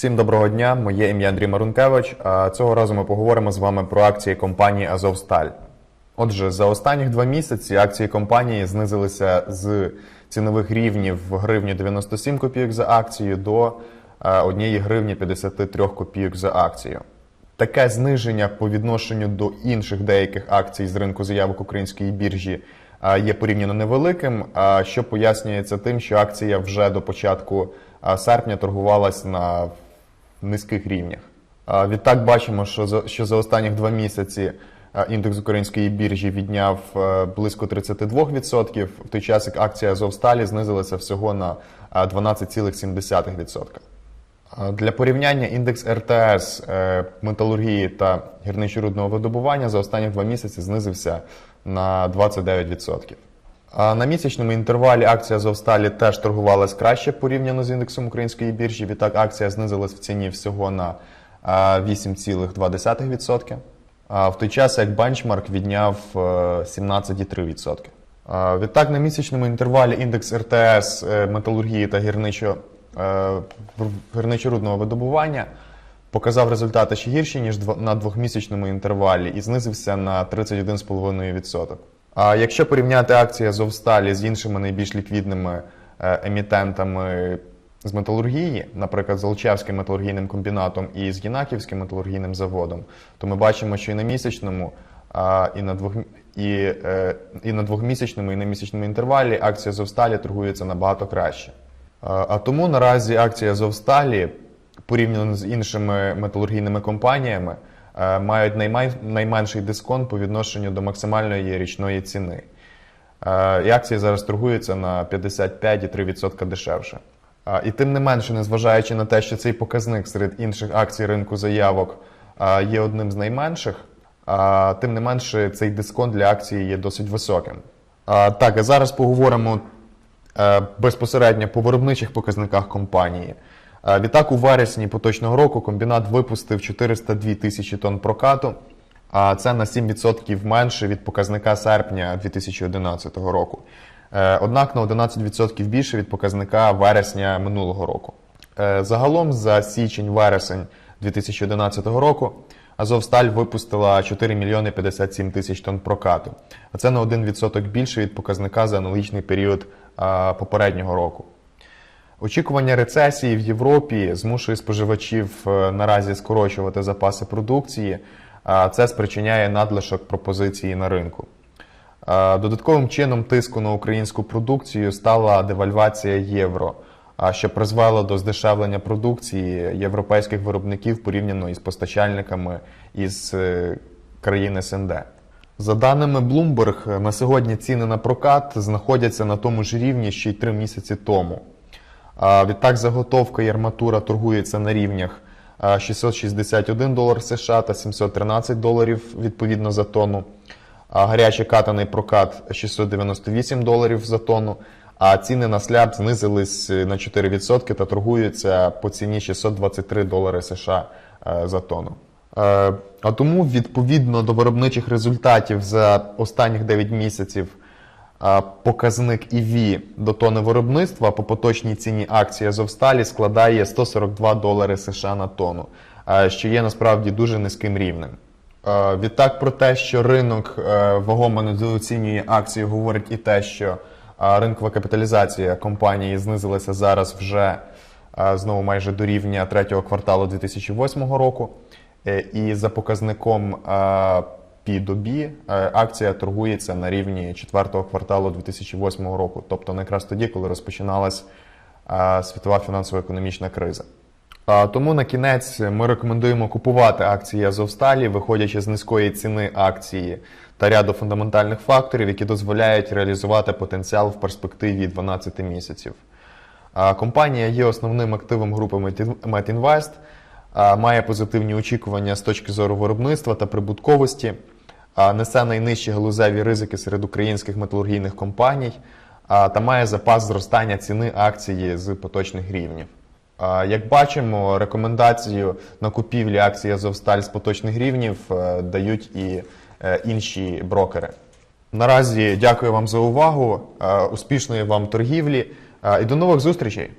Всім доброго дня. Моє ім'я Андрій Марункевич. А Цього разу ми поговоримо з вами про акції компанії Азовсталь. Отже, за останніх два місяці акції компанії знизилися з цінових рівнів в гривні 97 копійок за акцію до е, 1 гривні 53 копійок за акцію. Таке зниження по відношенню до інших деяких акцій з ринку заявок української біржі є порівняно невеликим, а, що пояснюється тим, що акція вже до початку серпня торгувалась на низьких рівнях. Відтак бачимо, що за, що за останніх два місяці індекс української біржі відняв е, близько 32%, в той час як акція Азовсталі знизилася всього на а, 12,7%. А, Для порівняння індекс РТС е, металургії та гірничо-рудного видобування за останні два місяці знизився на 29%. На місячному інтервалі акція Азовсталі теж торгувалась краще порівняно з індексом української біржі. Відтак акція знизилась в ціні всього на 8,2%. А в той час як бенчмарк відняв е, 17,3%. Відтак на місячному інтервалі індекс РТС е, металургії та гірничо, е, гірничо-рудного видобування показав результати ще гірші, ніж на двохмісячному інтервалі і знизився на 31,5%. А якщо порівняти акції Азовсталі з іншими найбільш ліквідними е, емітентами з металургії, наприклад, з Алчевським металургійним комбінатом і з Єнаківським металургійним заводом, то ми бачимо, що і на місячному, і на двох і, е, і на двохмісячному, і на місячному інтервалі акція Азовсталі торгується набагато краще. А тому наразі акція Азовсталі, порівняно з іншими металургійними компаніями, мають наймай- найменший дисконт по відношенню до максимальної річної ціни. Е, І акції зараз торгуються на 55,3% дешевше. І тим не менше, незважаючи на те, що цей показник серед інших акцій ринку заявок є одним з найменших, тим не менше цей дисконт для акції є досить високим. Так, а зараз поговоримо е, безпосередньо по виробничих показниках компанії. Відтак, у вересні поточного року комбінат випустив 402 тисячі тонн прокату, а це на 7% менше від показника серпня 2011 року. Е, Однак на 11% більше від показника вересня минулого року. Е, Загалом за січень-вересень 2011 року Азовсталь випустила 4 мільйони 57 тисяч тонн прокату. А це на 1% більше від показника за аналогічний період попереднього року. Очікування рецесії в Європі змушує споживачів е, наразі скорочувати запаси продукції. а Це спричиняє надлишок пропозиції на ринку. Е, Додатковим чином тиску на українську продукцію стала девальвація євро, що призвело до здешевлення продукції європейських виробників порівняно із постачальниками із е, країн СНД. За даними Bloomberg, на сьогодні ціни на прокат знаходяться на тому ж рівні, що й три місяці тому. Відтак заготовка і арматура торгується на рівнях 661 долар США та 713 доларів відповідно за тонну. Гарячий катаний прокат 698 доларів за тонну. А ціни на сляб знизились на 4% та торгуються по ціні 623 долари США е, за тонну. Е, А тому, відповідно до виробничих результатів за останніх 9 місяців, показник EV до тони виробництва по поточній ціні акції Азовсталі складає 142 долари США на тонну, що є насправді дуже низьким рівнем. Відтак про те, що ринок е, вагомо недооцінює акції, говорить і те, що ринкова капіталізація компанії знизилася зараз вже знову майже до рівня третього кварталу 2008 року. Е, І за показником а, P-добі е, акція торгується на рівні четвертого кварталу 2008 року, тобто якраз тоді, коли розпочиналась світова фінансово-економічна криза. Тому на кінець ми рекомендуємо купувати акції Азовсталі, виходячи з низької ціни акції та ряду фундаментальних факторів, які дозволяють реалізувати потенціал в перспективі 12 місяців. Компанія є основним активом групи Метінвест, має позитивні очікування з точки зору виробництва та прибутковості, несе найнижчі галузеві ризики серед українських металургійних компаній та має запас зростання ціни акції з поточних рівнів. Як бачимо, рекомендацію на купівлі акції Азовсталь з поточних рівнів е, дають і е, інші брокери. Наразі дякую вам за увагу, е, успішної вам торгівлі і до нових зустрічей!